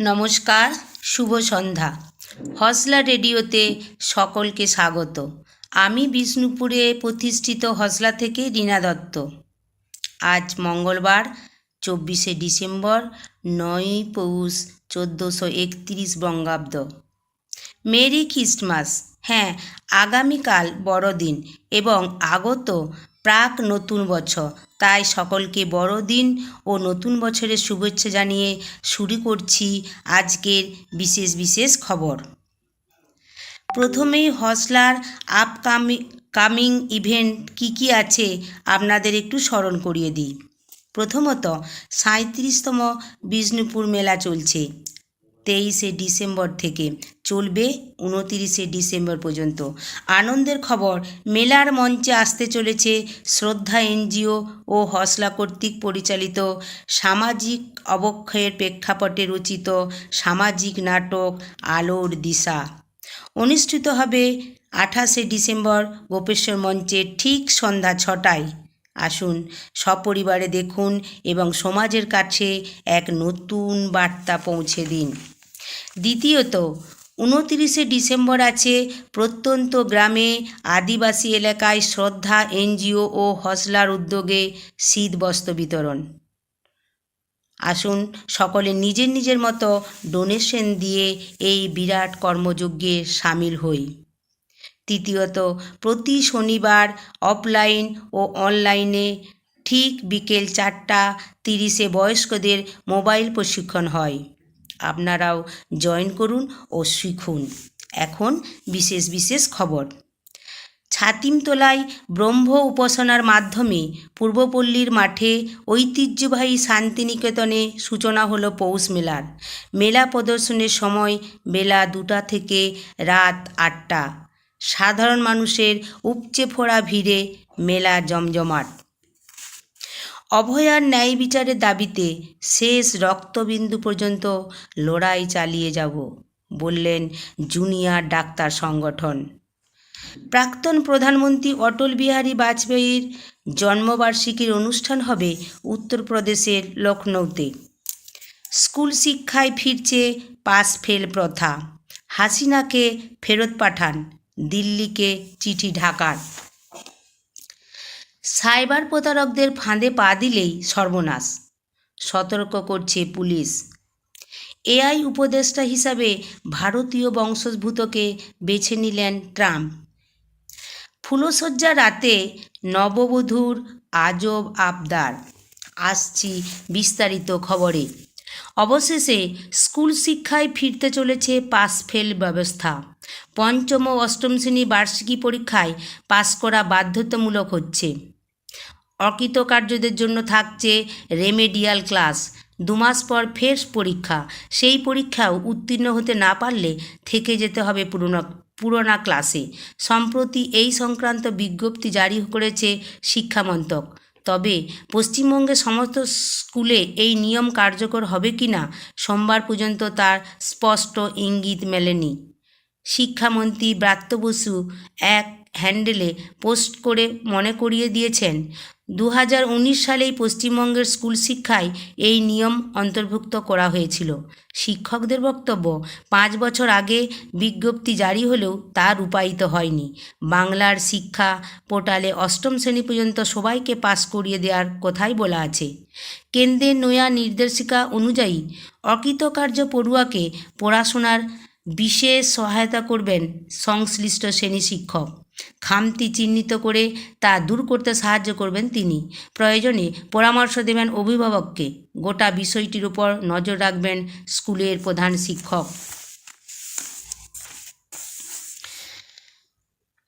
নমস্কার, শুভ সন্ধ্যা। হসলা রেডিওতে সকলকে স্বাগত। আমি বিষ্ণুপুরে প্রতিষ্ঠিত হসলা থেকে রীনা দত্ত। আজ মঙ্গলবার, চব্বিশে ডিসেম্বর নয়ই পৌষ, চোদ্দোশো একত্রিশ বঙ্গাব্দ। Merry Christmas. হ্যাঁ আগামীকাল বড়দিন এবং আগত প্রাক নতুন বছর। তাই সকলকে বড়দিন ও নতুন বছরের শুভেচ্ছা জানিয়ে শুরু করছি আজকের বিশেষ বিশেষ খবর। প্রথমেই হসলার আপকামিং কামিং ইভেন্ট কী কী আছে আপনাদের একটু স্মরণ করিয়ে দিই। প্রথমত সাঁত্রিশতম বিষ্ণুপুর মেলা চলছে। তেইশে ডিসেম্বর থেকে চলবে উনতিরিশে ডিসেম্বর পর্যন্ত। আনন্দের খবর, মেলার মঞ্চে আসতে চলেছে শ্রদ্ধা এনজিও ও হসলা কর্তৃক পরিচালিত সামাজিক অবক্ষয়ের প্রেক্ষাপটে রচিত সামাজিক নাটক আলোর দিশা। অনুষ্ঠিত হবে আঠাশে ডিসেম্বর গোপেশ্বর মঞ্চে ঠিক সন্ধ্যা ছটায়। আসুন, সপরিবারে দেখুন এবং সমাজের কাছে এক নতুন বার্তা পৌঁছে দিন। দ্বিতীয়ত, উনতিরিশে ডিসেম্বর আছে প্রত্যন্ত গ্রামে আদিবাসী এলাকায় শ্রদ্ধা, এনজিও ও হসলার উদ্যোগে শীত বস্ত্র বিতরণ। আসুন সকলে নিজের নিজের মতো ডোনেশন দিয়ে এই বিরাট কর্মযজ্ঞে সামিল হই। তৃতীয়ত, প্রতি শনিবার অফলাইন ও অনলাইনে ঠিক বিকেল চারটা তিরিশে বয়স্কদের মোবাইল প্রশিক্ষণ হয়। আপনারাও জয়েন করুন ও শিখুন। এখন বিশেষ বিশেষ খবর। ছাতিমতলায় ব্রহ্ম উপাসনার মাধ্যমে পূর্বপল্লীর মাঠে ঐতিহ্যবাহী শান্তিনিকেতনে সূচনা হলো পৌষ মেলার। মেলা প্রদর্শনের সময় বেলা দুটা থেকে রাত আটটা। সাধারণ মানুষের উপচে ফোড়া ভিড়ে মেলা জমজমাট। অভয়ার ন্যায় বিচারের দাবিতে শেষ রক্তবিন্দু পর্যন্ত লড়াই চালিয়ে যাব, বললেন জুনিয়র ডাক্তার সংগঠন। প্রাক্তন প্রধানমন্ত্রী অটল বিহারী বাজপেয়ীর জন্মবার্ষিকীর অনুষ্ঠান হবে উত্তরপ্রদেশের লখনৌতে। স্কুল শিক্ষায় ফিরছে পাস ফেল প্রথা। হাসিনাকে ফেরত পাঠান, দিল্লিকে চিঠি ঢাকার। সাইবার প্রতারকদের ফাঁদে পা দিলেই সর্বনাশ। সতর্ক করছে পুলিশ। এআই উপদেষ্টা হিসাবে ভারতীয় বংশোদ্ভূতকে বেছে নিলেন ট্রাম্প। ফুলশয্যা রাতে নববধূর আজব আবদার। আসছি বিস্তারিত খবরে। অবশেষে স্কুল শিক্ষায় ফিরতে চলেছে পাস ফেল ব্যবস্থা। পঞ্চম ও অষ্টম শ্রেণি বার্ষিকী পরীক্ষায় পাস করা বাধ্যতামূলক হচ্ছে। অকৃতকার্যদের জন্য থাকছে রেমেডিয়াল ক্লাস। দু মাস পর ফের পরীক্ষা। সেই পরীক্ষাও উত্তীর্ণ হতে না পারলে থেকে যেতে হবে পুরনো, পুরোনা ক্লাসে। সম্প্রতি এই সংক্রান্ত বিজ্ঞপ্তি জারি করেছে শিক্ষামন্ত্রক তবে পশ্চিমবঙ্গের সমস্ত স্কুলে এই নিয়ম কার্যকর হবে কি না, সোমবার পর্যন্ত তার স্পষ্ট ইঙ্গিত মেলেনি। শিক্ষামন্ত্রী ব্রাত্য বসু এক হ্যান্ডেলে পোস্ট করে মনে করিয়ে দিয়েছেন দু হাজার উনিশ সালেই পশ্চিমবঙ্গের স্কুল শিক্ষায় এই নিয়ম অন্তর্ভুক্ত করা হয়েছিল। শিক্ষকদের বক্তব্য, পাঁচ বছর আগে বিজ্ঞপ্তি জারি হলেও তা রূপায়িত হয়নি। বাংলার শিক্ষা পোর্টালে অষ্টম শ্রেণি পর্যন্ত সবাইকে পাস করিয়ে দেওয়ার কথাই বলা আছে। কেন্দ্রের নয়া নির্দেশিকা অনুযায়ী অকৃতকার্য পড়ুয়াকে পড়াশোনার বিশেষ সহায়তা করবেন সংশ্লিষ্ট শ্রেণি শিক্ষক। খামতি চিহ্নিত করে তা দূর করতে সাহায্য করবেন তিনি। প্রয়োজনে পরামর্শ দেবেন অভিভাবককে। গোটা বিষয়টির উপর নজর রাখবেন স্কুলের প্রধান শিক্ষক।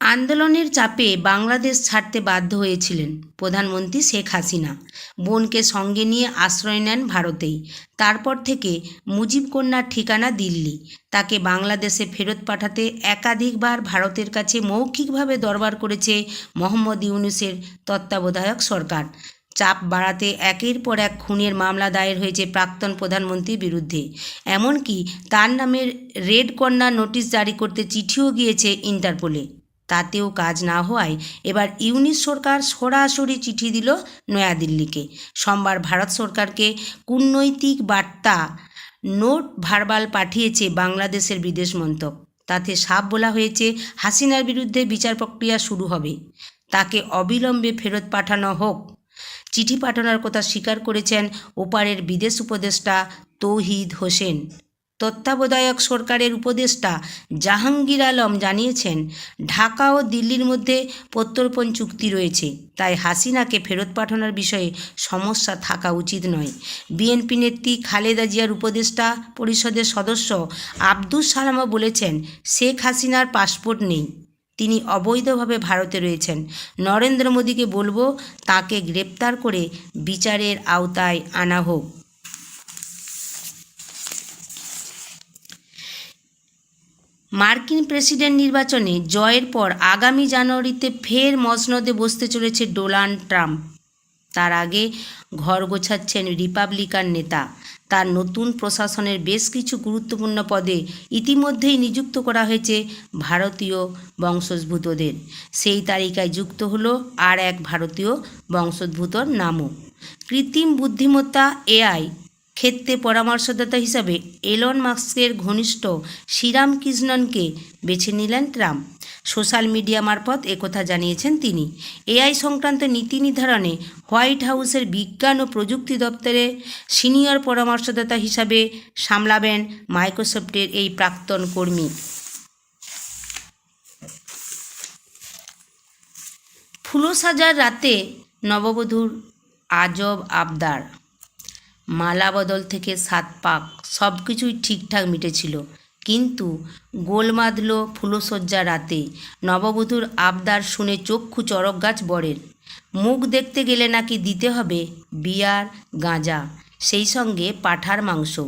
আন্দোলনের চাপে বাংলাদেশ ছাড়তে বাধ্য হয়েছিলেন প্রধানমন্ত্রী শেখ হাসিনা। বোনকে সঙ্গে নিয়ে আশ্রয় নেন ভারতেই। তারপর থেকে মুজিব কন্যার ঠিকানা দিল্লি। তাকে বাংলাদেশে ফেরত পাঠাতে একাধিকবার ভারতের কাছে মৌখিকভাবে দরবার করেছে মোহাম্মদ ইউনুসের তত্ত্বাবধায়ক সরকার। চাপ বাড়াতে একের পর এক খুনের মামলা দায়ের হয়েছে প্রাক্তন প্রধানমন্ত্রীর বিরুদ্ধে। এমনকি তার নামে রেড কর্নার নোটিশ জারি করতে চিঠিও গিয়েছে ইন্টারপোলে। তাতেও কাজ না হওয়ায় এবার ইউনিস সরকার সরাসরি চিঠি দিল নয়াদিল্লিকে। সোমবার ভারত সরকারকে কূটনৈতিক বার্তা, নোট ভারবাল পাঠিয়েছে বাংলাদেশের বিদেশ মন্ত্রক। তাতে সাপ বলা হয়েছে, হাসিনার বিরুদ্ধে বিচার প্রক্রিয়া শুরু হবে। তাকে অবিলম্বে ফেরত পাঠানো হোক। চিঠি পাঠানোর কথা স্বীকার করেছেন ওপারের বিদেশ উপদেষ্টা তৌহিদ হোসেন। তত্ত্বাবধায়ক সরকারের উপদেষ্টা জাহাঙ্গীর আলম জানিয়েছেন, ঢাকা ও দিল্লির মধ্যে প্রত্যর্পণ চুক্তি রয়েছে, তাই হাসিনাকে ফেরত পাঠানোর বিষয়ে সমস্যা থাকা উচিত নয়। বিএনপি নেত্রী খালেদা জিয়ার উপদেষ্টা পরিষদের সদস্য আব্দুস সালামা বলেছেন, শেখ হাসিনার পাসপোর্ট নেই। তিনি অবৈধভাবে ভারতে রয়েছেন। নরেন্দ্র মোদীকে বলব তাকে গ্রেপ্তার করে বিচারের আওতায় আনা হোক। মার্কিন প্রেসিডেন্ট নির্বাচনে জয়ের পর আগামী জানুয়ারিতে ফের মসনদে বসতে চলেছে ডোনাল্ড ট্রাম্প। তার আগে ঘর গোছাচ্ছেন রিপাবলিকান নেতা। তার নতুন প্রশাসনের বেশ কিছু গুরুত্বপূর্ণ পদে ইতিমধ্যেই নিযুক্ত করা হয়েছে ভারতীয় বংশোদ্ভূতদের। সেই তালিকায় যুক্ত হলো আর এক ভারতীয় বংশোদ্ভূতর নামও। কৃত্রিম বুদ্ধিমত্তা এআই ক্ষেত্রে পরামর্শদাতা হিসাবে এলন মাস্কের ঘনিষ্ঠ শ্রীরাম কৃষ্ণনকে বেছে নিলেন ট্রাম্প। সোশ্যাল মিডিয়া মারফত একথা জানিয়েছেন তিনি। এআই সংক্রান্ত নীতি নির্ধারণে হোয়াইট হাউসের বিজ্ঞান ও প্রযুক্তি দপ্তরে সিনিয়র পরামর্শদাতা হিসাবে সামলাবেন মাইক্রোসফটের এই প্রাক্তন কর্মী। ফুলো সাজার রাতে নববধূর আজব আবদার। মালা বদল থেকে সাত পাক সব কিছুই ঠিকঠাক মিটেছিল। কিন্তু গোলমাদল ফুলসজ্জা রাতে নববধূর আবদার শুনে চক্ষু চরক গাছ বরের। মুখ দেখতে গেলে নাকি দিতে হবে বিয়ার, গাঁজা, সেই সঙ্গে পাঠার মাংস।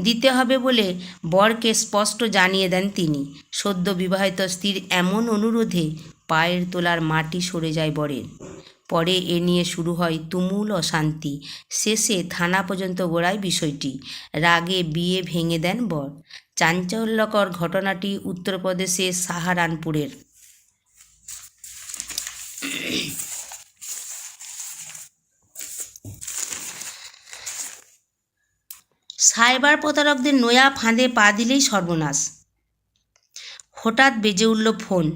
দিতে হবে বলে বরকে স্পষ্ট জানিয়ে দেন তিনি। সদ্য বিবাহিত স্ত্রীর এমন অনুরোধে পায়ের তোলার মাটি সরে যায় বরের। পরে এ নিয়ে শুরু হয় তুমুল অশান্তি। শেষে থানা পর্যন্ত গোড়ায় বিষয়টি। রাগে বিয়ে ভেঙে দেন বর। চাঞ্চল্যকর ঘটনাটি উত্তরপ্রদেশের সাহারানপুরের। সাইবার প্রতারকদের নয়া ফাঁদে পা দিলেই সর্বনাশ। হঠাৎ বেজে উঠল ফোন।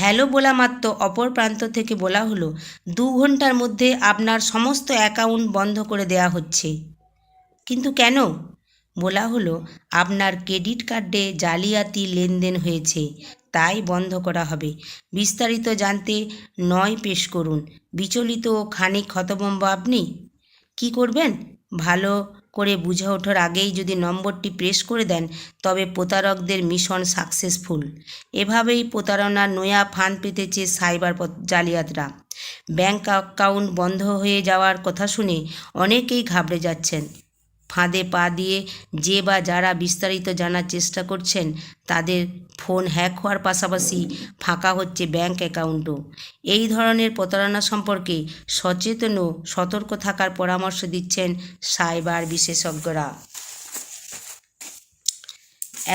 হ্যালো বলা মাত্র অপর প্রান্ত থেকে বলা হলো, দু ঘণ্টার মধ্যে আপনার সমস্ত অ্যাকাউন্ট বন্ধ করে দেয়া হচ্ছে। কিন্তু কেন? বলা হলো, আপনার ক্রেডিট কার্ডে জালিয়াতি লেনদেন হয়েছে, তাই বন্ধ করা হবে। বিস্তারিত জানতে নয় পেশ করুন। বিচলিত খানিক হতভম্ব আপনি? কি করবেন? ভালো করে বুঝে ওঠার আগেই যদি নম্বরটি প্রেস করে দেন, তবে প্রতারকদের মিশন সাকসেসফুল। এভাবেই প্রতারণার নয়া ফান পেতেছে সাইবার জালিয়াতরা। ব্যাঙ্ক অ্যাকাউন্ট বন্ধ হয়ে যাওয়ার কথা শুনে অনেকেই ঘাবড়ে যাচ্ছেন। ফাঁদে পা দিয়ে যে বা যারা বিস্তারিত জানার চেষ্টা করছেন, তাদের ফোন হ্যাক হওয়ার পাশাপাশি ফাঁকা হচ্ছে ব্যাংক অ্যাকাউন্টও। এই ধরনের প্রতারণা সম্পর্কে সচেতন ও সতর্ক থাকার পরামর্শ দিচ্ছেন সাইবার বিশেষজ্ঞরা।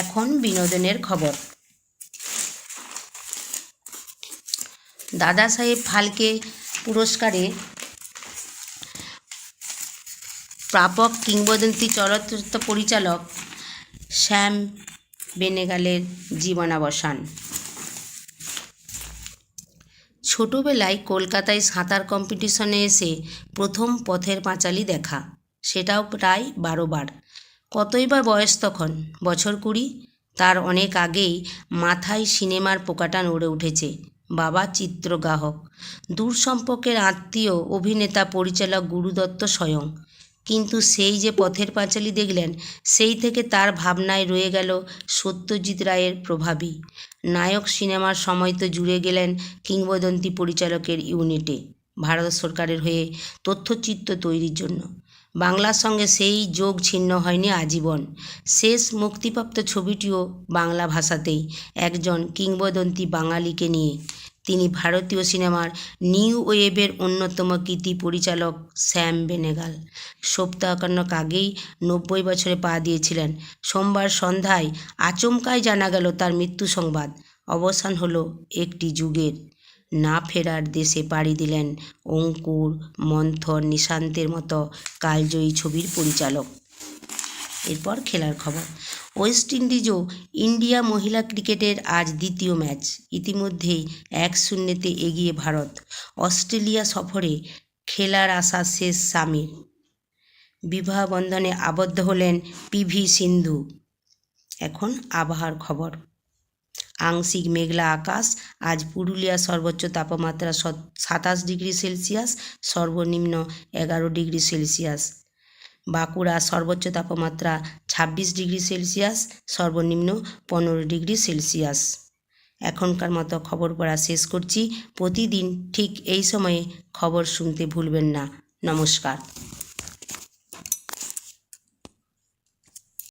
এখন বিনোদনের খবর। দাদা সাহেব ফালকে পুরস্কারে প্রাপক কিংবদন্তি চলচ্চিত্র পরিচালক শ্যাম বেনেগালের জীবনাবসান। ছোটোবেলায় কলকাতায় সাঁতার কম্পিটিশনে এসে প্রথম পথের পাঁচালি দেখা, সেটাও প্রায় বারো বার। কতই বা বয়স তখন? বছর কুড়ি? তার অনেক আগেই মাথায় সিনেমার পোকাটা নড়ে উঠেছে। বাবা চিত্রগ্রাহক দূর সম্পর্কের আত্মীয়, অভিনেতা, পরিচালক গুরুদত্ত স্বয়ং। কিন্তু সেই যে পথের পাঁচালী দেখলেন, সেই থেকে তার ভাবনায় রয়ে গেল সত্যজিৎ রায়ের প্রভাবই। নায়ক সিনেমার সময় তো জুড়ে গেলেন কিংবদন্তি পরিচালকের ইউনিটে, ভারত সরকারের হয়ে তথ্যচিত্র তৈরির জন্য। বাংলার সঙ্গে সেই যোগ ছিন্ন হয়নি আজীবন। শেষ মুক্তিপ্রাপ্ত ছবিটিও বাংলা ভাষাতেই, একজন কিংবদন্তি বাঙালিকে নিয়ে। তিনি ভারতীয় সিনেমার নিউ ওয়েভের অন্যতম কৃতি পরিচালক শ্যাম বেনেগাল। সপ্তাহখানেক আগেই নব্বই বছরে পা দিয়েছিলেন। সোমবার সন্ধ্যায় আচমকায় জানা গেল তার মৃত্যু সংবাদ। অবসান হলো একটি যুগের। না ফেরার দেশে পাড়ি দিলেন অঙ্কুর মন্থর নিশান্তের মতো কালজয়ী ছবির পরিচালক। এরপর খেলার খবর। ওয়েস্ট ইন্ডিজ ও ইন্ডিয়া মহিলা ক্রিকেটের আজ দ্বিতীয় ম্যাচ। ইতিমধ্যেই এক শূন্যতে এগিয়ে ভারত। অস্ট্রেলিয়া সফরে খেলার আশা শেষ স্বামীর বিবাহ বন্ধনে আবদ্ধ হলেন পিভি সিন্ধু। এখন আবহাওয়ার খবর। আংশিক মেঘলা আকাশ। আজ পুরুলিয়া সর্বোচ্চ তাপমাত্রা সাতাশ ডিগ্রি সেলসিয়াস, সর্বনিম্ন এগারো ডিগ্রি সেলসিয়াস। বাঁকুড়া সর্বোচ্চ তাপমাত্রা ছাব্বিশ ডিগ্রি সেলসিয়াস, সর্বনিম্ন পনেরো ডিগ্রি সেলসিয়াস। এখনকার মতো খবর পড়া শেষ করছি। প্রতিদিন ঠিক এই সময়ে খবর শুনতে ভুলবেন না। নমস্কার।